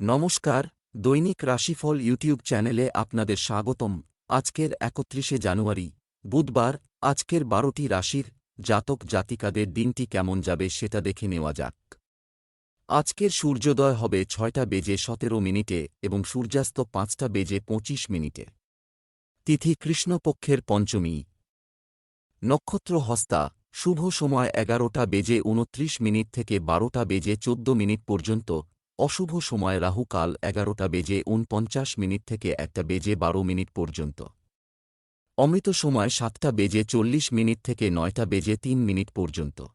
নমস্কার, দৈনিক রাশিফল ইউটিউব চ্যানেলে আপনাদের স্বাগতম। আজকের একত্রিশে জানুয়ারি, বুধবার, আজকের বারোটি রাশির জাতক জাতিকাদের দিনটি কেমন যাবে সেটা দেখে নেওয়া যাক। আজকের সূর্যোদয় হবে ছয়টা বেজে সতেরো মিনিটে এবং সূর্যাস্ত পাঁচটা বেজে পঁচিশ মিনিটে। তিথি কৃষ্ণপক্ষের পঞ্চমী। নক্ষত্র হস্তা, শুভ সময় এগারোটা বেজে উনত্রিশ মিনিট থেকে বারোটা বেজে চোদ্দ মিনিট পর্যন্ত অশুভ সময় রাহুকাল এগারোটা বেজে উনপঞ্চাশ মিনিট থেকে একটা বেজে বারো মিনিট পর্যন্ত। অমৃত সময় সাতটা বেজে চল্লিশ মিনিট থেকে নয়টা বেজে তিন মিনিট পর্যন্ত।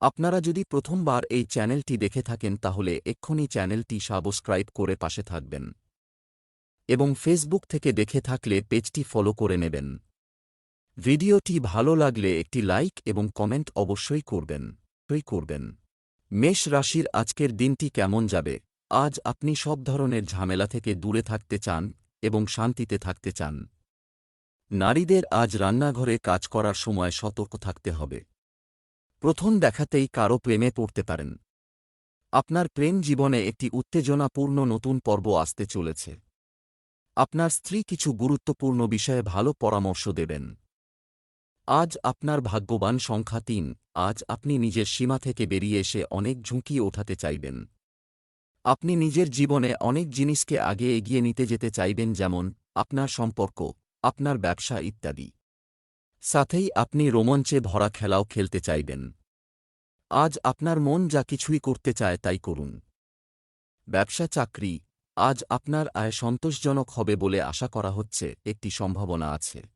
আপনারা যদি প্রথমবার এই চ্যানেলটি দেখে থাকেন তাহলে এক্ষুনি চ্যানেলটি সাবস্ক্রাইব করে পাশে থাকবেন। এবং ফেসবুক থেকে দেখে থাকলে পেজটি ফলো করে নেবেন। ভিডিওটি ভালো লাগলে একটি লাইক এবং কমেন্ট অবশ্যই করবেন। করবেন। মেষ রাশির আজকের দিনটি কেমন যাবে? আজ আপনি সব ধরনের ঝামেলা থেকে দূরে থাকতে চান এবং শান্তিতে থাকতে চান। নারীদের আজ রান্নাঘরে কাজ করার সময় সতর্ক থাকতে হবে। প্রথম দেখাতেই কারও প্রেমে পড়তে পারেন। আপনার প্রেম জীবনে একটি উত্তেজনাপূর্ণ নতুন পর্ব আসতে চলেছে। আপনার স্ত্রী কিছু গুরুত্বপূর্ণ বিষয়ে ভালো পরামর্শ দেবেন। আজ আপনার ভাগ্যবান সংখ্যা তিন, আজ আপনি নিজের সীমা থেকে বেরিয়ে এসে অনেক ঝুঁকি ওঠাতে চাইবেন। আপনি নিজের জীবনে অনেক জিনিসকে আগে এগিয়ে নিতে যেতে চাইবেন যেমন, আপনার সম্পর্ক, আপনার ব্যবসা ইত্যাদি। সাথেই আপনি রোমাঞ্চে ভরা খেলাও খেলতে চাইবেন। আজ আপনার মন যা কিছুই করতে চায় তাই করুন। ব্যবসা চাকরি, আজ আপনার আয় সন্তোষজনক হবে বলে আশা করা হচ্ছে, একটি সম্ভাবনা আছে।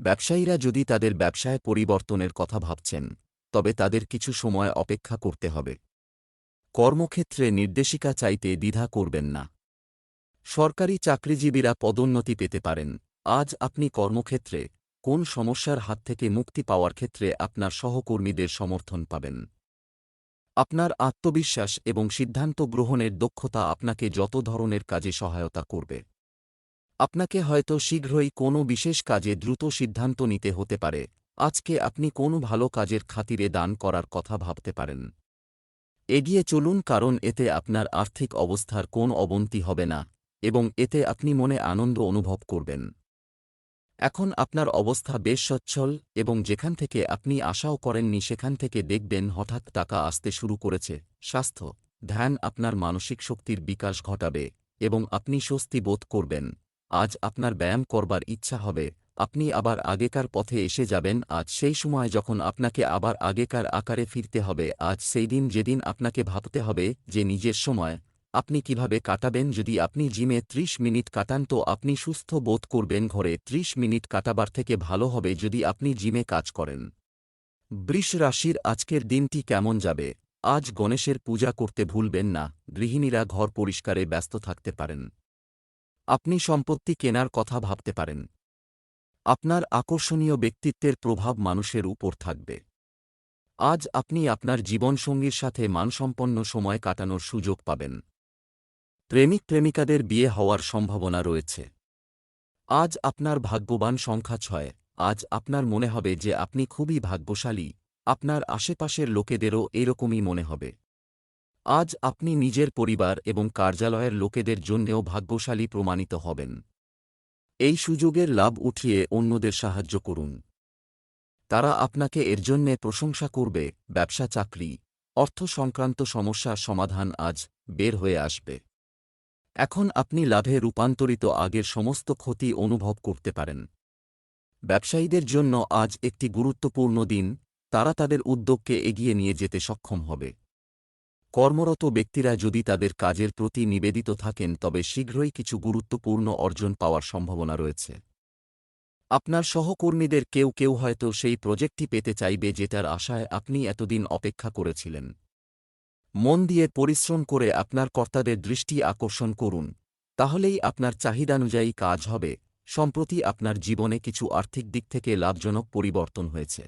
ব্যবসায়ীরা যদি তাদের ব্যবসায় পরিবর্তনের কথা ভাবছেন, তবে তাদের কিছু সময় অপেক্ষা করতে হবে। কর্মক্ষেত্রে নির্দেশিকা চাইতে দ্বিধা করবেন না। সরকারি চাকরিজীবীরা পদোন্নতি পেতে পারেন। আজ আপনি কর্মক্ষেত্রে কোন সমস্যার হাত থেকে মুক্তি পাওয়ার ক্ষেত্রে আপনার সহকর্মীদের সমর্থন পাবেন? আপনার আত্মবিশ্বাস এবং সিদ্ধান্ত গ্রহণের দক্ষতা আপনাকে যত ধরনের কাজে সহায়তা করবে। আপনাকে হয়তো শীঘ্রই কোনো বিশেষ কাজে দ্রুত সিদ্ধান্ত নিতে হতে পারে। আজকে আপনি কোনো ভালো কাজের খাতিরে দান করার কথা ভাবতে পারেন। এগিয়ে চলুন কারণ এতে আপনার আর্থিক অবস্থার কোন অবনতি হবে না, এবং এতে আপনি মনে আনন্দ অনুভব করবেন। এখন আপনার অবস্থা বেশ সচ্ছল, এবং যেখান থেকে আপনি আশাও করেননি সেখান থেকে দেখবেন হঠাৎ টাকা আসতে শুরু করেছে। স্বাস্থ্য, ধ্যান আপনার মানসিক শক্তির বিকাশ ঘটাবে, এবং আপনি স্বস্তি বোধ করবেন। আজ আপনার ব্যায়াম করবার ইচ্ছা হবে, আপনি আবার আগেকার পথে এসে যাবেন, আজ সেই সময় যখন আপনাকে আবার আগেকার আকারে ফিরতে হবে, আজ সেই দিন যেদিন আপনাকে ভাবতে হবে যে নিজের সময়, আপনি কীভাবে কাটাবেন যদি আপনি জিমে ত্রিশ মিনিট কাটান তো আপনি সুস্থ বোধ করবেন ঘরে ত্রিশ মিনিট কাটাবার থেকে ভালো হবে যদি আপনি জিমে কাজ করেন। বৃষ রাশির আজকের দিনটি কেমন যাবে? আজ গণেশের পূজা করতে ভুলবেন না, গৃহিণীরা ঘর পরিষ্কারে ব্যস্ত থাকতে পারেন। আপনি সম্পত্তি কেনার কথা ভাবতে পারেন। আপনার আকর্ষণীয় ব্যক্তিত্বের প্রভাব মানুষের উপর থাকবে। আজ আপনি আপনার জীবনসঙ্গীর সাথে মানসম্পন্ন সময় কাটানোর সুযোগ পাবেন। প্রেমিক প্রেমিকাদের বিয়ে হওয়ার সম্ভাবনা রয়েছে। আজ আপনার ভাগ্যবান সংখ্যা ছয়। আজ আপনার মনে হবে যে আপনি খুবই ভাগ্যশালী। আপনার আশেপাশের লোকেদেরও এরকমই মনে হবে। আজ আপনি নিজের পরিবার এবং কার্যালয়ের লোকেদের জন্যেও ভাগ্যশালী প্রমাণিত হবেন। এই সুযোগের লাভ উঠিয়ে অন্যদের সাহায্য করুন। তারা আপনাকে এর জন্যে প্রশংসা করবে, ব্যবসা, চাকরি, অর্থ সংক্রান্ত সমস্যার সমাধান আজ বের হয়ে আসবে। এখন আপনি লাভে রূপান্তরিত আগের সমস্ত ক্ষতি অনুভব করতে পারেন। ব্যবসায়ীদের জন্য আজ একটি গুরুত্বপূর্ণ দিন, তারা তাদের উদ্যোগকে এগিয়ে নিয়ে যেতে সক্ষম হবে। কর্মরত ব্যক্তিরা যদি তাদের কাজের প্রতি নিবেদিত থাকেন, তবে শীঘ্রই কিছু গুরুত্বপূর্ণ অর্জন পাওয়ার সম্ভাবনা রয়েছে। আপনার সহকর্মীদের কেউ কেউ হয়তো সেই প্রজেক্টটি পেতে চাইবে যেটার আশায় আপনি এতদিন অপেক্ষা করেছিলেন। মন দিয়ে পরিশ্রম করে আপনার কর্তাদের দৃষ্টি আকর্ষণ করুন। তাহলেই আপনার চাহিদানুযায়ী কাজ হবে, সম্প্রতি আপনার জীবনে কিছু আর্থিক দিক থেকে লাভজনক পরিবর্তন হয়েছে।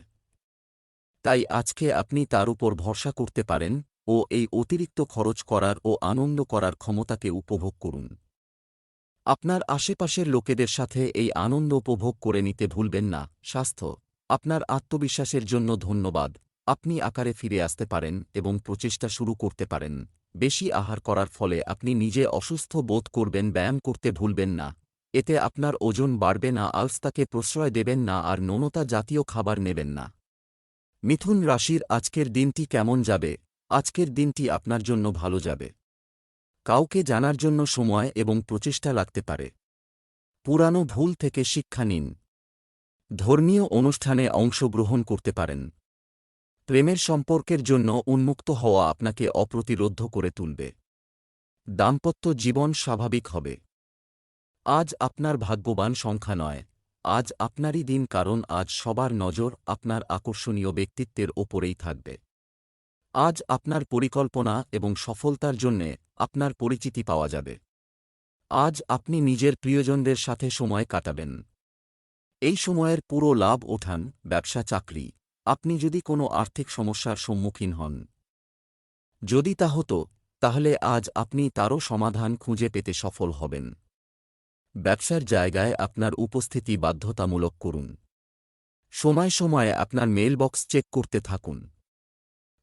তাই আজকে আপনি তার উপর ভরসা করতে পারেন ও এই অতিরিক্ত খরচ করার ও আনন্দ করার ক্ষমতাকে উপভোগ করুন। আপনার আশেপাশের লোকেদের সাথে এই আনন্দ উপভোগ করে নিতে ভুলবেন না। স্বাস্থ্য। আপনার আত্মবিশ্বাসের জন্য ধন্যবাদ। আপনি আকারে ফিরে আসতে পারেন এবং প্রচেষ্টা শুরু করতে পারেন। বেশি আহার করার ফলে আপনি নিজে অসুস্থ বোধ করবেন, ব্যায়াম করতে ভুলবেন না। এতে আপনার ওজন বাড়বে না, আলস্তাকে প্রশ্রয় দেবেন না আর নোনতা জাতীয় খাবার নেবেন না। মিথুন রাশির আজকের দিনটি কেমন যাবে? আজকের দিনটি আপনার জন্য ভালো যাবে। কাউকে জানার জন্য সময় এবং প্রচেষ্টা লাগতে পারে। পুরানো ভুল থেকে শিক্ষা নিন। ধর্মীয় অনুষ্ঠানে অংশগ্রহণ করতে পারেন। প্রেমের সম্পর্কের জন্য উন্মুক্ত হওয়া আপনাকে অপ্রতিরোধ করে তুলবে। দাম্পত্য জীবন স্বাভাবিক হবে। আজ আপনার ভাগ্যবান সংখ্যা নয়। আজ আপনারই দিন, কারণ আজ সবার নজর আপনার আকর্ষণীয় ব্যক্তিত্বের ওপরেই থাকবে। আজ আপনার পরিকল্পনা এবং সফলতার জন্যে আপনার পরিচিতি পাওয়া যাবে। আজ আপনি নিজের প্রিয়জনদের সাথে সময় কাটাবেন। এই সময়ের পুরো লাভ ওঠান ব্যবসা চাকরি। আপনি যদি কোনো আর্থিক সমস্যার সম্মুখীন হন। যদি তা হতো, তাহলে আজ আপনি তারও সমাধান খুঁজে পেতে সফল হবেন। ব্যবসার জায়গায় আপনার উপস্থিতি বাধ্যতামূলক করুন। সময় সময়ে আপনার মেলবক্স চেক করতে থাকুন।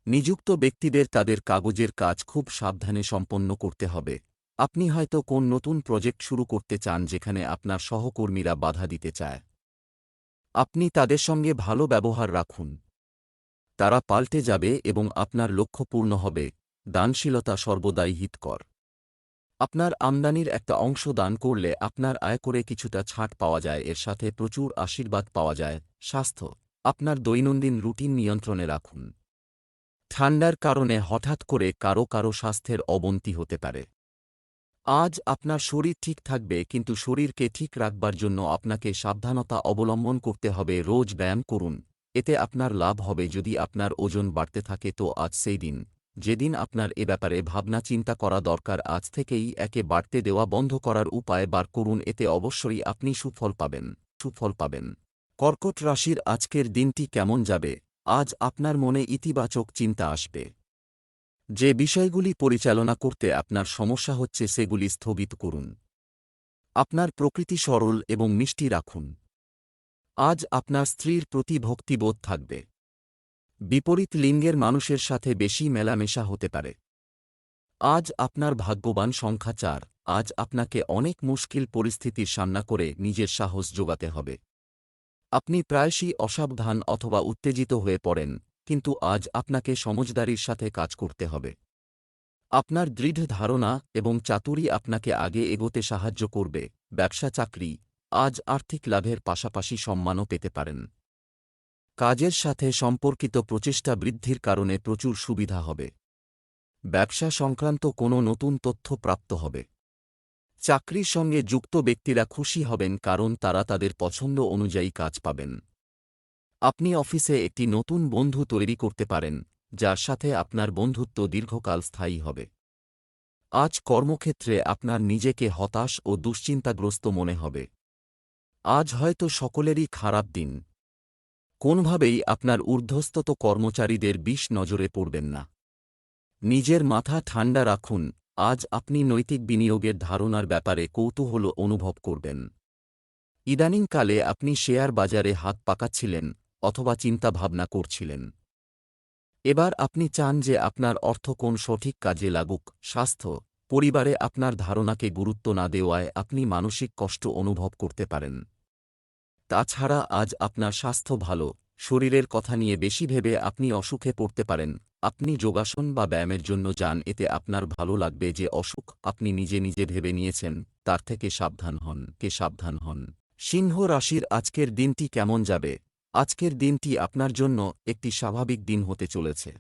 নিযুক্ত ব্যক্তিদের তাদের কাগজের কাজ খুব সাবধানে সম্পন্ন করতে হবে। আপনি হয়তো কোন নতুন প্রজেক্ট শুরু করতে চান যেখানে আপনার সহকর্মীরা বাধা দিতে চায়। আপনি তাদের সঙ্গে ভালো ব্যবহার রাখুন। তারা পাল্টে যাবে এবং আপনার লক্ষ্য পূর্ণ হবে। দানশীলতা সর্বদাই হিতকর। আপনার আমদানির একটা অংশ দান করলে আপনার আয় করে কিছুটা ছাড় পাওয়া যায়, এর সাথে প্রচুর আশীর্বাদ পাওয়া যায়। স্বাস্থ্য। আপনার দৈনন্দিন রুটিন নিয়ন্ত্রণে রাখুন। ঠান্ডার কারণে হঠাৎ করে কারও কারও স্বাস্থ্যের অবনতি হতে পারে। আজ আপনার শরীর ঠিক থাকবে, কিন্তু শরীরকে ঠিক রাখবার জন্য আপনাকে সাবধানতা অবলম্বন করতে হবে, রোজ ব্যায়াম করুন। এতে আপনার লাভ হবে, যদি আপনার ওজন বাড়তে থাকে তো আজ সেই দিন। যেদিন আপনার এ ব্যাপারে ভাবনা চিন্তা করা দরকার, আজ থেকেই একে বাড়তে দেওয়া বন্ধ করার উপায় বার করুন, এতে অবশ্যই আপনি সুফল পাবেন। সুফল পাবেন। কর্কট রাশির আজকের দিনটি কেমন যাবে? আজ আপনার মনে ইতিবাচক চিন্তা আসবে। যে বিষয়গুলি পরিচালনা করতে আপনার সমস্যা হচ্ছে সেগুলি স্থগিত করুন। আপনার প্রকৃতি সরল এবং মিষ্টি রাখুন। আজ আপনার স্ত্রীর প্রতি ভক্তিবোধ থাকবে। বিপরীত লিঙ্গের মানুষের সাথে বেশি মেলামেশা হতে পারে। আজ আপনার ভাগ্যবান সংখ্যা চার। আজ আপনাকে অনেক মুশকিল পরিস্থিতির সামনা করে নিজের সাহস যোগাতে হবে। আপনি প্রায়শই অসাবধান অথবা উত্তেজিত হয়ে পড়েন, কিন্তু আজ আপনাকে সমজদারির সাথে কাজ করতে হবে। আপনার দৃঢ় ধারণা এবং চাতুরি আপনাকে আগে এগোতে সাহায্য করবে, ব্যবসা, চাকরি, আজ আর্থিক লাভের পাশাপাশি সম্মানও পেতে পারেন। কাজের সাথে সম্পর্কিত প্রচেষ্টা বৃদ্ধির কারণে প্রচুর সুবিধা হবে। ব্যবসা সংক্রান্ত কোনো নতুন তথ্য প্রাপ্ত হবে। চাকরির সঙ্গে যুক্ত ব্যক্তিরা খুশি হবেন কারণ তারা তাদের পছন্দ অনুযায়ী কাজ পাবেন। আপনি অফিসে একটি নতুন বন্ধু তৈরি করতে পারেন, যার সাথে আপনার বন্ধুত্ব দীর্ঘকাল স্থায়ী হবে। আজ কর্মক্ষেত্রে আপনার নিজেকে হতাশ ও দুশ্চিন্তাগ্রস্ত মনে হবে। আজ হয়তো সকলেরই খারাপ দিন। কোনভাবেই আপনার ঊর্ধ্বস্তত কর্মচারীদের বিষ নজরে পড়বেন না। নিজের মাথা ঠান্ডা রাখুন আজ আপনি নৈতিক বিনিয়োগের ধারণার ব্যাপারে কৌতূহল অনুভব করবেন। ইদানিংকালে আপনি শেয়ার বাজারে হাত পাকাচ্ছিলেন অথবা চিন্তাভাবনা করছিলেন। এবার আপনি চান যে আপনার অর্থ কোন সঠিক কাজে লাগুক, স্বাস্থ্য, পরিবারে আপনার ধারণাকে গুরুত্ব না দেওয়ায় আপনি মানসিক কষ্ট অনুভব করতে পারেন। তাছাড়া আজ আপনার স্বাস্থ্য ভালো শরীরের কথা নিয়ে বেশি ভেবে আপনি অসুখে পড়তে পারেন। আপনি যোগাসন বা ব্যায়ামের জন্য যান, এতে আপনার ভালো লাগবে যে অসুখ আপনি নিজে নিজে ভেবে নিয়েছেন, তার থেকে সাবধান হন, কে সাবধান হন। সিংহ রাশির আজকের দিনটি কেমন যাবে? আজকের দিনটি আপনার জন্য একটি স্বাভাবিক দিন হতে চলেছে।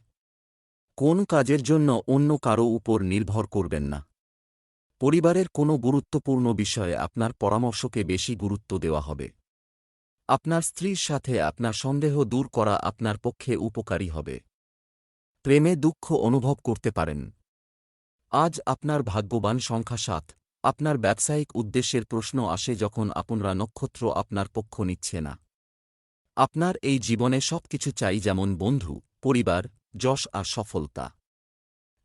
কোন কাজের জন্য অন্য কারও উপর নির্ভর করবেন না। পরিবারের কোনো গুরুত্বপূর্ণ বিষয়ে আপনার পরামর্শকে বেশি গুরুত্ব দেওয়া হবে। আপনার স্ত্রীর সাথে আপনার সন্দেহ দূর করা আপনার পক্ষে উপকারী হবে। প্রেমে দুঃখ অনুভব করতে পারেন। আজ আপনার ভাগ্যবান সংখ্যা সাত। আপনার ব্যবসায়িক উদ্দেশ্যের প্রশ্ন আসে যখন আপনারা নক্ষত্র আপনার পক্ষ নিচ্ছে না। আপনার এই জীবনে সবকিছু চাই যেমন বন্ধু, পরিবার, যশ আর সফলতা।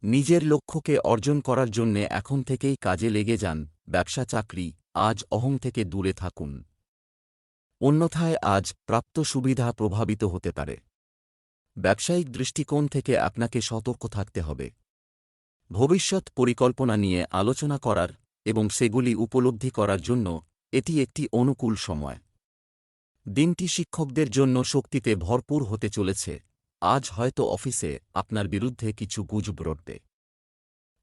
নিজের লক্ষ্যকে অর্জন করার জন্যে এখন থেকেই কাজে লেগে যান, ব্যবসা চাকরি, আজ অহং থেকে দূরে থাকুন। অন্যথায় আজ প্রাপ্ত সুবিধা প্রভাবিত হতে পারে। ব্যবসায়িক দৃষ্টিকোণ থেকে আপনাকে সতর্ক থাকতে হবে। ভবিষ্যৎ পরিকল্পনা নিয়ে আলোচনা করার এবং সেগুলি উপলব্ধি করার জন্য এটি একটি অনুকূল সময়। দিনটি শিক্ষকদের জন্য শক্তিতে ভরপুর হতে চলেছে। আজ হয়তো অফিসে আপনার বিরুদ্ধে কিছু গুজব রটবে।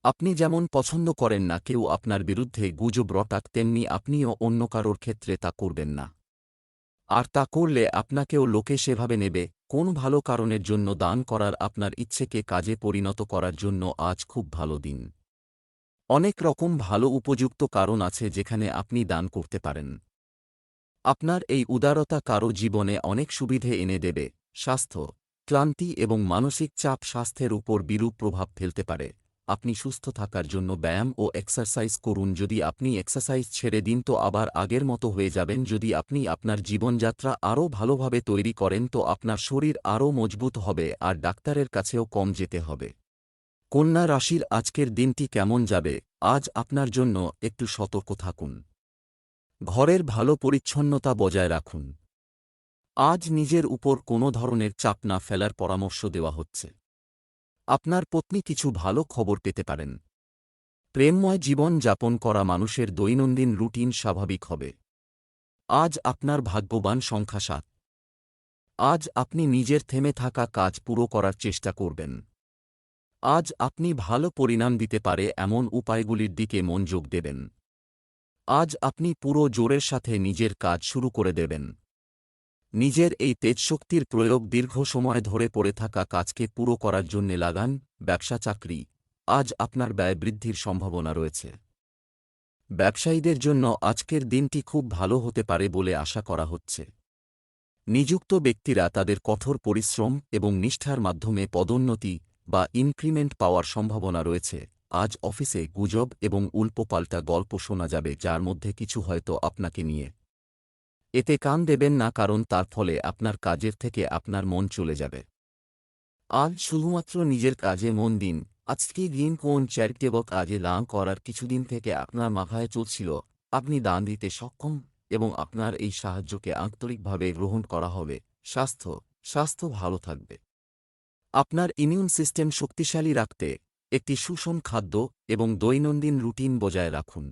আপনি যেমন পছন্দ করেন না, কেউ আপনার বিরুদ্ধে গুজব রটাক, তেমনি আপনিও অন্য কারোর ক্ষেত্রে তা করবেন না। আর তা করলে আপনাকেও লোকে সেভাবে নেবে। কোন ভালো কারণের জন্য দান করার আপনার ইচ্ছেকে কাজে পরিণত করার জন্য আজ খুব ভালো দিন। অনেক রকম ভালো উপযুক্ত কারণ আছে যেখানে আপনি দান করতে পারেন। আপনার এই উদারতা কারও জীবনে অনেক সুবিধে এনে দেবে। স্বাস্থ্য, ক্লান্তি এবং মানসিক চাপ স্বাস্থ্যের উপর বিরূপ প্রভাব ফেলতে পারে। আপনি সুস্থ থাকার জন্য ব্যায়াম ও এক্সারসাইজ করুন। যদি আপনি এক্সারসাইজ ছেড়ে দিন, তো আবার আগের মতো হয়ে যাবেন। যদি আপনি আপনার জীবনযাত্রা আরও ভালোভাবে তৈরি করেন, তো আপনার শরীর আরও মজবুত হবে আর ডাক্তারের কাছেও কম যেতে হবে। কন্যা রাশির আজকের দিনটি কেমন যাবে? আজ আপনার জন্য একটু সতর্ক থাকুন। ঘরের ভালো পরিচ্ছন্নতা বজায় রাখুন। আজ নিজের উপর কোনো ধরনের চাপ না ফেলার পরামর্শ দেওয়া হচ্ছে। আপনার পত্নী কিছু ভালো খবর পেতে পারেন। প্রেমময় জীবন যাপন করা মানুষের দৈনন্দিন রুটিন স্বাভাবিক হবে। আজ আপনার ভাগ্যবান সংখ্যা সাত। আজ আপনি নিজের থেমে থাকা কাজ পুরো করার চেষ্টা করবেন। আজ আপনি ভালো পরিণাম দিতে পারে এমন উপায়গুলির দিকে মনোযোগ দেবেন। আজ আপনি পুরো জোরের সাথে নিজের কাজ শুরু করে দেবেন। নিজের এই তেজশক্তির প্রয়োগ দীর্ঘ সময় ধরে পড়ে থাকা কাজকে পুরো করার জন্যে লাগান ব্যবসা চাকরি। আজ আপনার ব্যয় বৃদ্ধির সম্ভাবনা রয়েছে। ব্যবসায়ীদের জন্য আজকের দিনটি খুব ভালো হতে পারে বলে আশা করা হচ্ছে। নিযুক্ত ব্যক্তিরা তাদের কঠোর পরিশ্রম এবং নিষ্ঠার মাধ্যমে পদোন্নতি বা ইনক্রিমেন্ট পাওয়ার সম্ভাবনা রয়েছে। আজ অফিসে গুজব এবং উল্পোপাল্টা গল্প শোনা যাবে, যার মধ্যে কিছু হয়তো আপনাকে নিয়ে। এতে কান দেবেন না কারণ তার ফলে আপনার কাজের থেকে আপনার মন চলে যাবে। আজ শুধুমাত্র নিজের কাজে মন দিন। আজকে দিন কোন চ্যারিটেবল কাজে লাং করার কিছুদিন থেকে আপনার মাথায় চলছিল। আপনি দান দিতে সক্ষম এবং আপনার এই সাহায্যকে আন্তরিকভাবে গ্রহণ করা হবে। স্বাস্থ্য স্বাস্থ্য ভালো থাকবে। আপনার ইমিউন সিস্টেম শক্তিশালী রাখতে একটি সুষম খাদ্য এবং দৈনন্দিন রুটিন বজায় রাখুন।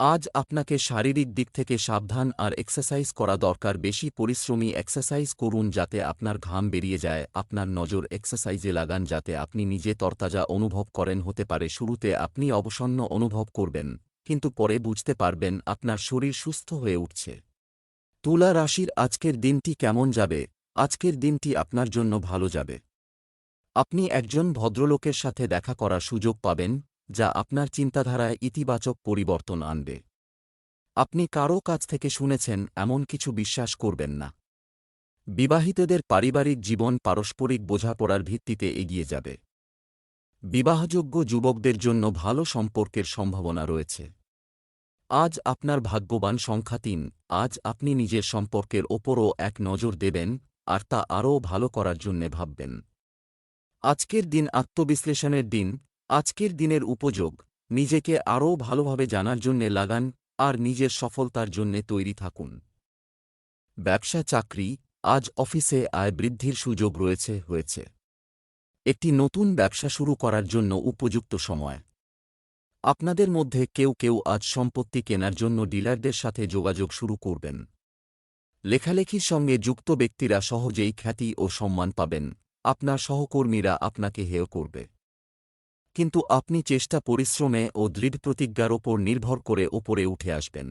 আজ আপনাকে শারীরিক দিক থেকে সাবধান আর এক্সারসাইজ করা দরকার। বেশি পরিশ্রমী এক্সারসাইজ করুন যাতে আপনার ঘাম বেরিয়ে যায়। আপনার নজর এক্সারসাইজে লাগান যাতে আপনি নিজে তরতাজা অনুভব করেন হতে পারে। শুরুতে আপনি অবসন্ন অনুভব করবেন, কিন্তু পরে বুঝতে পারবেন আপনার শরীর সুস্থ হয়ে উঠছে। তুলা রাশির আজকের দিনটি কেমন যাবে? আজকের দিনটি আপনার জন্য ভালো যাবে। আপনি একজন ভদ্রলোকের সাথে দেখা করার সুযোগ পাবেন যা আপনার চিন্তাধারায় ইতিবাচক পরিবর্তন আনবে। আপনি কারও কাছ থেকে শুনেছেন, এমন কিছু বিশ্বাস করবেন না। বিবাহিতদের পারিবারিক জীবন পারস্পরিক বোঝাপড়ার ভিত্তিতে এগিয়ে যাবে। বিবাহযোগ্য যুবকদের জন্য ভালো সম্পর্কের সম্ভাবনা রয়েছে। আজ আপনার ভাগ্যবান সংখ্যা তিন, আজ আপনি নিজের সম্পর্কের ওপরও এক নজর দেবেন, আর তা আরও ভালো করার জন্যে ভাববেন। আজকের দিন আত্মবিশ্লেষণের দিন আজকের দিনের উপযোগ, নিজেকে আরও ভালোভাবে জানার জন্যে লাগান আর নিজের সফলতার জন্যে তৈরি থাকুন। ব্যবসা চাকরি আজ অফিসে আয় বৃদ্ধির সুযোগ রয়েছে, হয়েছে। একটি নতুন ব্যবসা শুরু করার জন্য উপযুক্ত সময়। আপনাদের মধ্যে কেউ কেউ আজ সম্পত্তি কেনার জন্য ডিলারদের সাথে যোগাযোগ শুরু করবেন। লেখালেখির সঙ্গে যুক্ত ব্যক্তিরা সহজেই খ্যাতি ও সম্মান পাবেন। আপনার সহকর্মীরা আপনাকে হেয় করবে। কিন্তু আপনি চেষ্টা পরিশ্রমে ও দৃঢ় প্রতিজ্ঞার ওপর নির্ভর করে ওপরে উঠে আসবেন।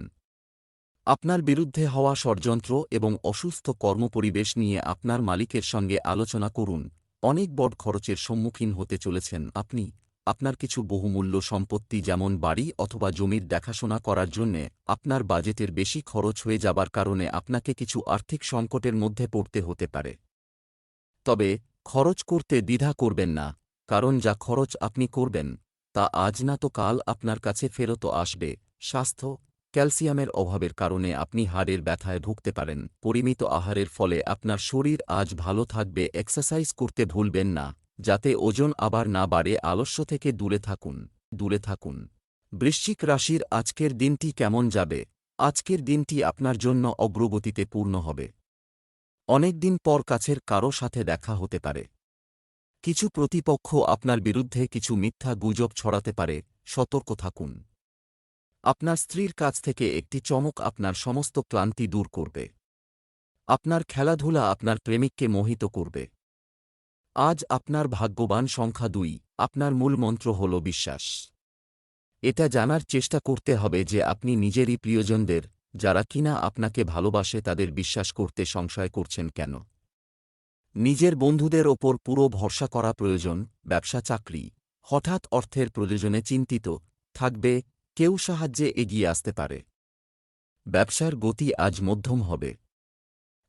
আপনার বিরুদ্ধে হওয়া ষড়যন্ত্র এবং অসুস্থ কর্মপরিবেশ নিয়ে আপনার মালিকের সঙ্গে আলোচনা করুন। অনেক বড় খরচের সম্মুখীন হতে চলেছেন আপনি। আপনার কিছু বহুমূল্য সম্পত্তি যেমন বাড়ি অথবা জমির দেখাশোনা করার জন্যে আপনার বাজেটের বেশি খরচ হয়ে যাবার কারণে আপনাকে কিছু আর্থিক সংকটের মধ্যে পড়তে হতে পারে। তবে খরচ করতে দ্বিধা করবেন না। কারণ যা খরচ আপনি করবেন, তা আজ না তো কাল আপনার কাছে ফেরত আসবে। স্বাস্থ্য, ক্যালসিয়ামের অভাবের কারণে আপনি হাড়ের ব্যথায় ভুগতে পারেন। পরিমিত আহারের ফলে আপনার শরীর আজ ভালো থাকবে। এক্সারসাইজ করতে ভুলবেন না, যাতে ওজন আবার না বাড়ে। আলস্য থেকে দূরে থাকুন দূরে থাকুন। বৃশ্চিক রাশির আজকের দিনটি কেমন যাবে? আজকের দিনটি আপনার জন্য অগ্রগতিতে পূর্ণ হবে। অনেকদিন পর কাছের কারও সাথে দেখা হতে পারে। কিছু প্রতিপক্ষ আপনার বিরুদ্ধে কিছু মিথ্যা গুজব ছড়াতে পারে, সতর্ক থাকুন। আপনার স্ত্রীর কাছ থেকে একটি চমক আপনার সমস্ত ক্লান্তি দূর করবে। আপনার খেলাধুলা আপনার প্রেমিককে মোহিত করবে। আজ আপনার ভাগ্যবান সংখ্যা দুই, আপনার মূল মন্ত্র হল বিশ্বাস। এটা জানার চেষ্টা করতে হবে যে আপনি নিজেরই প্রিয়জনদের, যারা কিনা আপনাকে ভালোবাসে তাদের বিশ্বাস করতে সংশয় করছেন কেন। নিজের বন্ধুদের ওপর পুরো ভরসা করা প্রয়োজন, ব্যবসা চাকরি। হঠাৎ অর্থের প্রয়োজনে চিন্তিত, থাকবে, কেউ সাহায্যে এগিয়ে আসতে পারে। ব্যবসার গতি আজ মধ্যম হবে।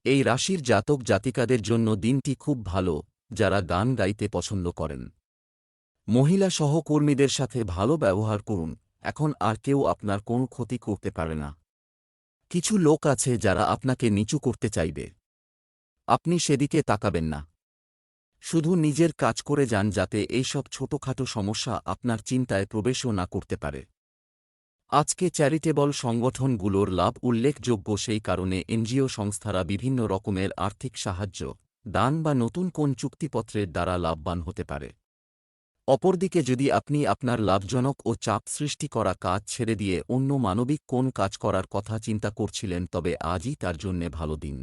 এই রাশির জাতক জাতিকাদের জন্য দিনটি খুব ভালো, যারা গান গাইতে পছন্দ করেন। মহিলা সহকর্মীদের সাথে ভালো ব্যবহার করুন, এখন আর কেউ আপনার কোনো ক্ষতি করতে পারে না। কিছু লোক আছে যারা আপনাকে নিচু করতে চাইবে। আপনি সেদিকে তাকাবেন না। শুধু নিজের কাজ করে যান যাতে এইসব ছোটখাটো সমস্যা আপনার চিন্তায় প্রবেশও না করতে পারে। আজকে চ্যারিটেবল সংগঠনগুলোর লাভ উল্লেখযোগ্য সেই কারণে এনজিও সংস্থারা বিভিন্ন রকমের আর্থিক সাহায্য, দান বা নতুন কোন চুক্তিপত্রের দ্বারা লাভবান হতে পারে। অপরদিকে যদি আপনি আপনার লাভজনক ও চাপ সৃষ্টি করা কাজ ছেড়ে দিয়ে অন্য মানবিক কোন কাজ করার কথা চিন্তা করছিলেন তবে আজই তার জন্যে ভালো দিন।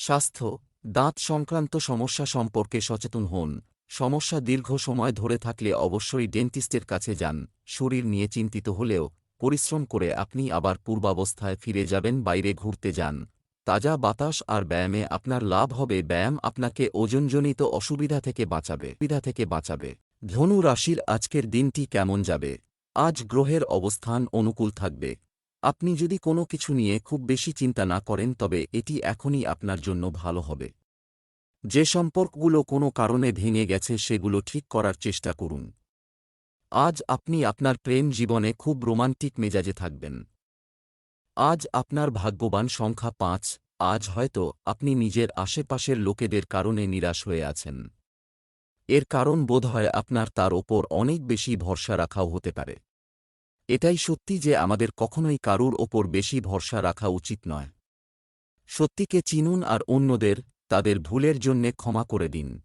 স্বাস্থ্য, দাঁত সংক্রান্ত সমস্যা সম্পর্কে সচেতন হন। সমস্যা দীর্ঘ সময় ধরে থাকলে অবশ্যই ডেন্টিস্টের কাছে যান। শরীর নিয়ে চিন্তিত হলেও পরিশ্রম করে আপনি আবার পূর্বাবস্থায় ফিরে যাবেন, বাইরে ঘুরতে যান। তাজা বাতাস আর ব্যায়ামে আপনার লাভ হবে। ব্যায়াম আপনাকে ওজনজনিত অসুবিধা থেকে বাঁচাবে। সুবিধা থেকে বাঁচাবে। ধনু রাশির আজকের দিনটি কেমন যাবে? আজ গ্রহের অবস্থান অনুকূল থাকবে। আপনি যদি কোনো কিছু নিয়ে খুব বেশি চিন্তা না করেন, তবে এটি এখনই আপনার জন্য ভালো হবে। যে সম্পর্কগুলো কোনো কারণে ভেঙে গেছে, সেগুলো ঠিক করার চেষ্টা করুন। আজ আপনি আপনার প্রেম জীবনে খুব রোমান্টিক মেজাজে থাকবেন। আজ আপনার ভাগ্যবান সংখ্যা পাঁচ, আজ হয়তো আপনি নিজের আশেপাশের লোকেদের কারণে নিরাশ হয়ে আছেন। এর কারণ বোধহয় আপনার তার ওপর অনেক বেশি ভরসা রাখাও হতে পারে। এটাই সত্যি যে আমাদের কখনোই কারুর ওপর বেশি ভরসা রাখা উচিত নয়। সত্যিকে চিনুন আর অন্যদের, তাদের ভুলের জন্যে ক্ষমা করে দিন।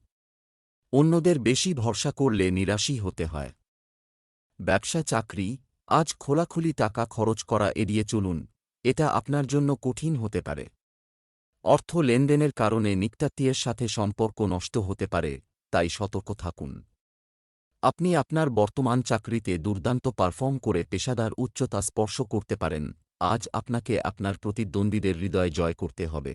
অন্যদের বেশি ভরসা করলে নিরাশই হতে হয়। ব্যবসা চাকরি, আজ খোলাখুলি টাকা খরচ করা এড়িয়ে চলুন, এটা আপনার জন্য কঠিন হতে পারে। অর্থ লেনদেনের কারণে নিকটাত্মীয়ের সাথে সম্পর্ক নষ্ট হতে পারে, তাই সতর্ক থাকুন। আপনি আপনার বর্তমান চাকরিতে দুর্দান্ত পারফর্ম করে পেশাদার উচ্চতা স্পর্শ করতে পারেন। আজ আপনাকে আপনার প্রতিদ্বন্দ্বীদের হৃদয় জয় করতে হবে।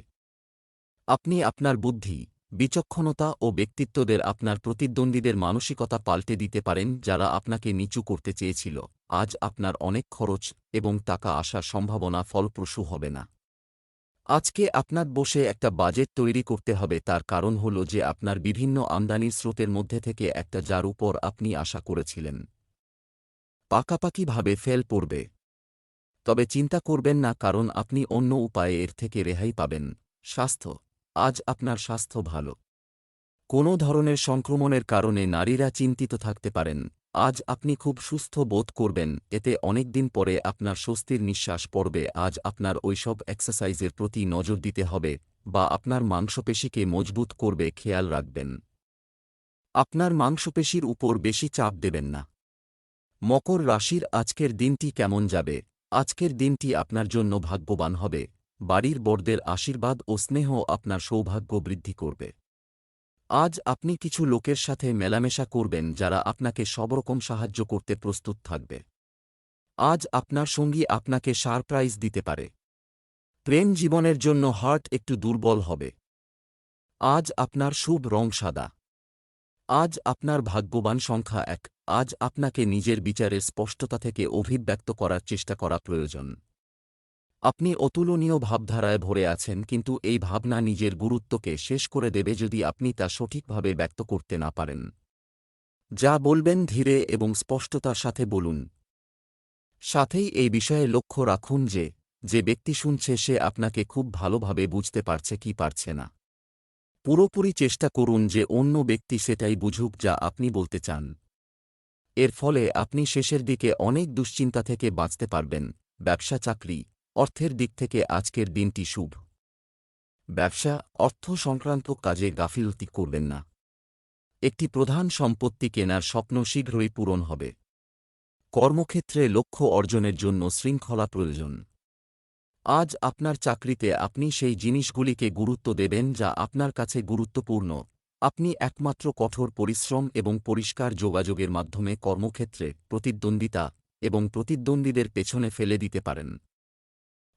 আপনি আপনার বুদ্ধি, বিচক্ষণতা ও ব্যক্তিত্বদের আপনার প্রতিদ্বন্দ্বীদের মানসিকতা পাল্টে দিতে পারেন যারা আপনাকে নিচু করতে চেয়েছিল। আজ আপনার অনেক খরচ এবং টাকা আসার সম্ভাবনা ফলপ্রসূ হবে না। আজকে আপনার বসে একটা বাজেট তৈরি করতে হবে, তার কারণ হল যে আপনার বিভিন্ন আমদানির স্রোতের মধ্যে থেকে একটা যার উপর আপনি আশা করেছিলেন। পাকাপাকিভাবে ফেল পড়বে। তবে চিন্তা করবেন না, কারণ আপনি অন্য উপায়ে এর থেকে রেহাই পাবেন। স্বাস্থ্য। আজ আপনার স্বাস্থ্য ভালো। কোনো ধরনের সংক্রমণের কারণে নারীরা চিন্তিত থাকতে পারেন। আজ আপনি খুব সুস্থ বোধ করবেন, এতে অনেকদিন পরে আপনার স্বস্তির নিঃশ্বাস পড়বে, আজ আপনার ওইসব এক্সারসাইজের প্রতি নজর দিতে হবে, বা আপনার মাংসপেশিকে মজবুত করবে খেয়াল রাখবেন। আপনার মাংসপেশির উপর বেশি চাপ দেবেন না। মকর রাশির আজকের দিনটি কেমন যাবে? আজকের দিনটি আপনার জন্য ভাগ্যবান হবে, বাড়ির বড়দের আশীর্বাদ ও স্নেহ আপনার সৌভাগ্য বৃদ্ধি করবে। আজ আপনি কিছু লোকের সাথে মেলামেশা করবেন যারা আপনাকে সবরকম সাহায্য করতে প্রস্তুত থাকবে। আজ আপনার সঙ্গী আপনাকে সারপ্রাইজ দিতে পারে। প্রেম জীবনের জন্য হার্ট একটু দুর্বল হবে। আজ আপনার শুভ রং সাদা। আজ আপনার ভাগ্যবান সংখ্যা এক। আজ আপনাকে নিজের বিচারের স্পষ্টতা থেকে অভিব্যক্ত করার চেষ্টা করা প্রয়োজন। আপনি অতুলনীয় ভাবধারায় ভরে আছেন কিন্তু এই ভাবনা নিজের গুরুত্বকে শেষ করে দেবে যদি আপনি তা সঠিকভাবে ব্যক্ত করতে না পারেন। যা বলবেন ধীরে এবং স্পষ্টতার সাথে বলুন। সাথেই এই বিষয়ে লক্ষ্য রাখুন যে যে ব্যক্তি শুনছে সে আপনাকে খুব ভালোভাবে বুঝতে পারছে কি পারছে না। পুরোপুরি চেষ্টা করুন যে অন্য ব্যক্তি সেটাই বুঝুক যা আপনি বলতে চান। এর ফলে আপনি শেষের দিকে অনেক দুশ্চিন্তা থেকে বাঁচতে পারবেন। ব্যবসা চাকরি অর্থের দিক থেকে আজকের দিনটি শুভ। ব্যবসা অর্থ সংক্রান্ত কাজে গাফিলতি করবেন না। একটি প্রধান সম্পত্তি কেনার স্বপ্ন শীঘ্রই পূরণ হবে। কর্মক্ষেত্রে লক্ষ্য অর্জনের জন্য শৃঙ্খলা প্রয়োজন। আজ আপনার চাকরিতে আপনি সেই জিনিসগুলিকে গুরুত্ব দেবেন যা আপনার কাছে গুরুত্বপূর্ণ। আপনি একমাত্র কঠোর পরিশ্রম এবং পরিষ্কার যোগাযোগের মাধ্যমে কর্মক্ষেত্রে প্রতিদ্বন্দ্বিতা এবং প্রতিদ্বন্দ্বীদের পেছনে ফেলে দিতে পারেন।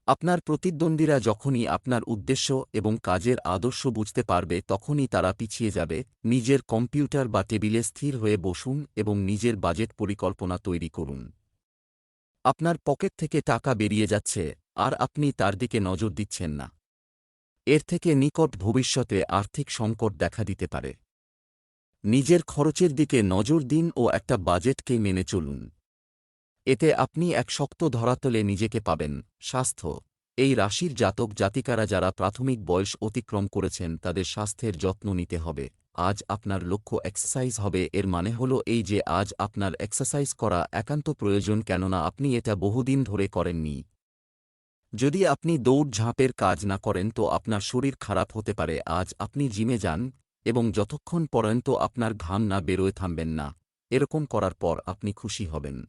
আপনার প্রতিদ্বন্দ্বীরা যখনই আপনার উদ্দেশ্য এবং কাজের আদর্শ বুঝতে পারবে, তখনই তারা পিছিয়ে যাবে। নিজের কম্পিউটার বা টেবিলে স্থির হয়ে বসুন এবং নিজের বাজেট পরিকল্পনা তৈরি করুন। আপনার পকেট থেকে টাকা বেরিয়ে যাচ্ছে, আর আপনি তার দিকে নজর দিচ্ছেন না। এর থেকে নিকট ভবিষ্যতে আর্থিক সংকট দেখা দিতে পারে। নিজের খরচের দিকে নজর দিন ও একটা বাজেটকে মেনে চলুন। এতে আপনি এক শক্ত ধরাতলে নিজেকে পাবেন। স্বাস্থ্য। এই রাশির জাতক জাতিকারা যারা প্রাথমিক বয়স অতিক্রম করেছেন, তাদের স্বাস্থ্যের যত্ন নিতে হবে। আজ আপনার লক্ষ্য এক্সারসাইজ হবে। এর মানে হল এই যে আজ আপনার এক্সারসাইজ করা একান্ত প্রয়োজন, কেননা আপনি এটা বহুদিন ধরে করেননি। যদি আপনি দৌড় ঝাঁপের কাজ না করেন, তো আপনার শরীর খারাপ হতে পারে। আজ আপনি জিমে যান এবং যতক্ষণ পর্যন্ত আপনার ঘাম না বেরোয় থামবেন না। এরকম করার পর আপনি খুশি হবেন।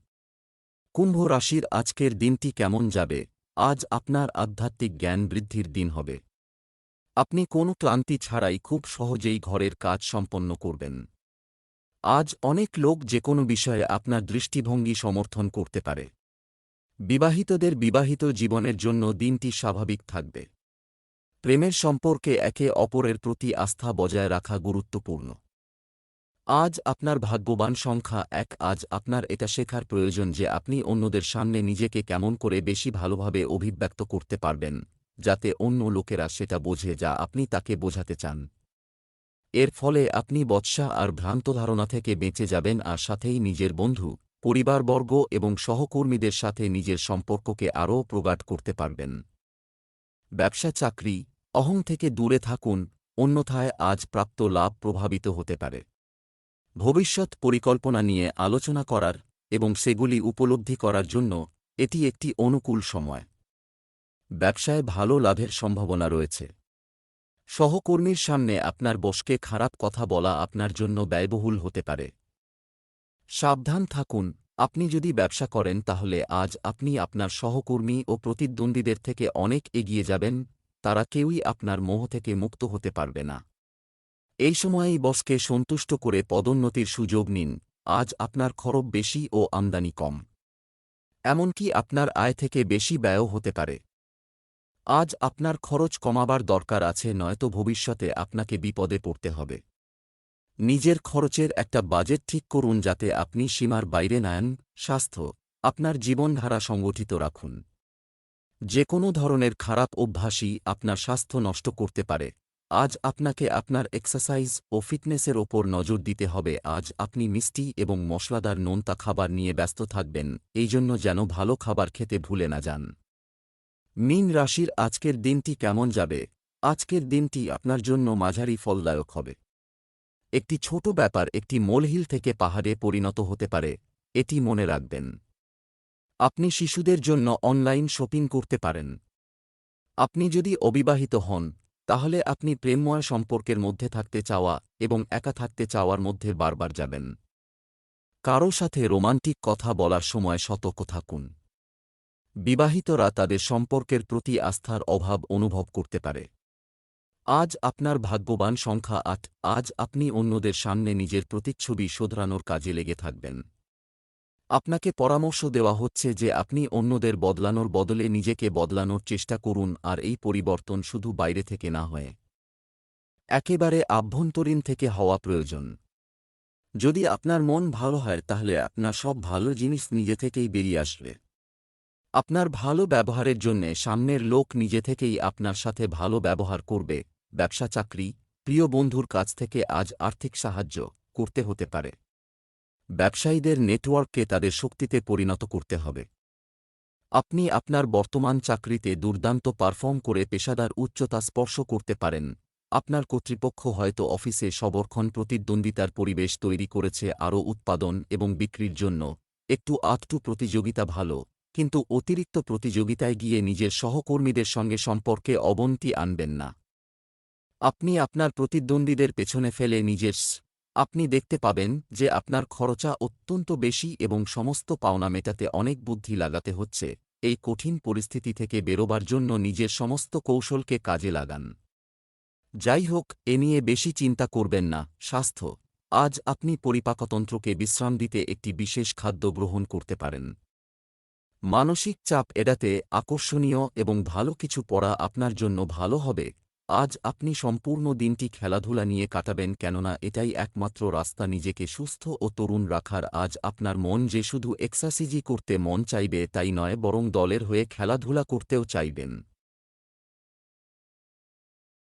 কুম্ভ রাশির আজকের দিনটি কেমন যাবে? আজ আপনার আধ্যাত্মিক জ্ঞান বৃদ্ধির দিন হবে। আপনি কোনো ক্লান্তি ছাড়াই খুব সহজেই ঘরের কাজ সম্পন্ন করবেন। আজ অনেক লোক যে কোনো বিষয়ে আপনার দৃষ্টিভঙ্গি সমর্থন করতে পারে। বিবাহিতদের বিবাহিত জীবনের জন্য দিনটি স্বাভাবিক থাকবে। প্রেমের সম্পর্কে একে অপরের প্রতি আস্থা বজায় রাখা গুরুত্বপূর্ণ। আজ আপনার ভাগ্যবান সংখ্যা এক, আজ আপনার এটা শেখার প্রয়োজন যে আপনি অন্যদের সামনে নিজেকে কেমন করে বেশি ভালোভাবে অভিব্যক্ত করতে পারবেন, যাতে অন্য লোকেরা সেটা বোঝে যা আপনি তাকে বোঝাতে চান। এর ফলে আপনি বৎসা আর ভ্রান্ত ধারণা থেকে বেঁচে যাবেন আর সাথেই নিজের বন্ধু, পরিবারবর্গ এবং সহকর্মীদের সাথে নিজের সম্পর্ককে আরও প্রগাঢ় করতে পারবেন। ব্যবসা চাকরি, অহং থেকে দূরে থাকুন, অন্যথায় আজ প্রাপ্ত লাভ প্রভাবিত হতে পারে। ভবিষ্যৎ পরিকল্পনা নিয়ে আলোচনা করার এবং সেগুলি উপলব্ধি করার জন্য এটি একটি অনুকূল সময়। ব্যবসায় ভালো লাভের সম্ভাবনা রয়েছে। সহকর্মীর সামনে আপনার বসকে খারাপ কথা বলা আপনার জন্য ব্যয়বহুল হতে পারে। সাবধান থাকুন, আপনি যদি ব্যবসা করেন তাহলে আজ আপনি আপনার সহকর্মী ও প্রতিদ্বন্দ্বীদের থেকে অনেক এগিয়ে যাবেন, তারা কেউই আপনার মোহ থেকে মুক্ত হতে পারবে না। এই সময়েই বসকে সন্তুষ্ট করে পদোন্নতির সুযোগ নিন। আজ আপনার খরচ বেশি ও আমদানি কম। এমনকি আপনার আয় থেকে বেশি ব্যয়ও হতে পারে। আজ আপনার খরচ কমাবার দরকার আছে, নয়তো ভবিষ্যতে আপনাকে বিপদে পড়তে হবে। নিজের খরচের একটা বাজেট ঠিক করুন যাতে আপনি সীমার বাইরে নেন স্বাস্থ্য, আপনার জীবনধারা সংগঠিত রাখুন। যে কোনো ধরনের খারাপ অভ্যাসই আপনার স্বাস্থ্য নষ্ট করতে পারে। আজ আপনাকে আপনার এক্সারসাইজ ও ফিটনেসের ওপর নজর দিতে হবে। আজ আপনি মিষ্টি এবং মশলাদার নোনতা খাবার নিয়ে ব্যস্ত থাকবেন, এই জন্য যেন ভালো খাবার খেতে ভুলে না যান। মিন রাশির আজকের দিনটি কেমন যাবে? আজকের দিনটি আপনার জন্য মাঝারি ফলদায়ক হবে। একটি ছোট ব্যাপার, একটি মোলহিল থেকে পাহাড়ে পরিণত হতে পারে, এটি মনে রাখবেন। আপনি শিশুদের জন্য অনলাইন শপিং করতে পারেন। আপনি যদি অবিবাহিত হন তাহলে আপনি প্রেমময় সম্পর্কের মধ্যে থাকতে চাওয়া এবং একা থাকতে চাওয়ার মধ্যে বারবার যাবেন। কারও সাথে রোমান্টিক কথা বলার সময় সতর্ক থাকুন। বিবাহিতরা তাদের সম্পর্কের প্রতি আস্থার অভাব অনুভব করতে পারে। আজ আপনার ভাগ্যবান সংখ্যা আট, আজ আপনি অন্যদের সামনে নিজের প্রতিচ্ছবি শোধরানোর কাজে লেগে থাকবেন। আপনাকে পরামর্শ দেওয়া হচ্ছে যে আপনি অন্যদের বদলানোর বদলে নিজেকে বদলানোর চেষ্টা করুন আর এই পরিবর্তন শুধু বাইরে থেকে না হয়ে। একেবারে আভ্যন্তরীণ থেকে হওয়া প্রয়োজন। যদি আপনার মন ভালো হয় তাহলে আপনার সব ভালো জিনিস নিজে থেকেই বেরিয়ে আসবে। আপনার ভালো ব্যবহারের জন্যে সামনের লোক নিজে থেকেই আপনার সাথে ভালো ব্যবহার করবে। ব্যবসা চাকরি প্রিয় বন্ধুর কাছ থেকে আজ আর্থিক সাহায্য করতে হতে পারে। ব্যবসায়ীদের নেটওয়ার্ককে তাদের শক্তিতে পরিণত করতে হবে। আপনি আপনার বর্তমান চাকরিতে দুর্দান্ত পারফর্ম করে পেশাদার উচ্চতা স্পর্শ করতে পারেন। আপনার কর্তৃপক্ষ হয়তো অফিসে সবরক্ষণ প্রতিদ্বন্দ্বিতার পরিবেশ তৈরি করেছে আরও উৎপাদন এবং বিক্রির জন্য। একটু আটটু প্রতিযোগিতা ভালো, কিন্তু অতিরিক্ত প্রতিযোগিতায় গিয়ে নিজের সহকর্মীদের সঙ্গে সম্পর্কে অবনতি আনবেন না। আপনি আপনার প্রতিদ্বন্দ্বীদের পেছনে ফেলে নিজের আপনি দেখতে পাবেন যে আপনার খরচা অত্যন্ত বেশি এবং সমস্ত পাওনা মেটাতে অনেক বুদ্ধি লাগাতে হচ্ছে। এই কঠিন পরিস্থিতি থেকে বেরোবার জন্য নিজের সমস্ত কৌশলকে কাজে লাগান। যাই হোক, এ নিয়ে বেশি চিন্তা করবেন না, স্বাস্থ্য। আজ আপনি পরিপাকতন্ত্রকে বিশ্রাম দিতে একটি বিশেষ খাদ্য গ্রহণ করতে পারেন। মানসিক চাপ এড়াতে আকর্ষণীয় এবং ভালো কিছু পড়া আপনার জন্য ভালো হবে। আজ আপনি সম্পূর্ণ দিনটি খেলাধুলা নিয়ে কাটাবেন কেননা এটাই একমাত্র রাস্তা নিজেকে সুস্থ ও তরুণ রাখার। আজ আপনার মন যে শুধু এক্সারসাইজই করতে মন চাইবে তাই নয়, বরং দলের হয়ে খেলাধুলা করতেও চাইবেন।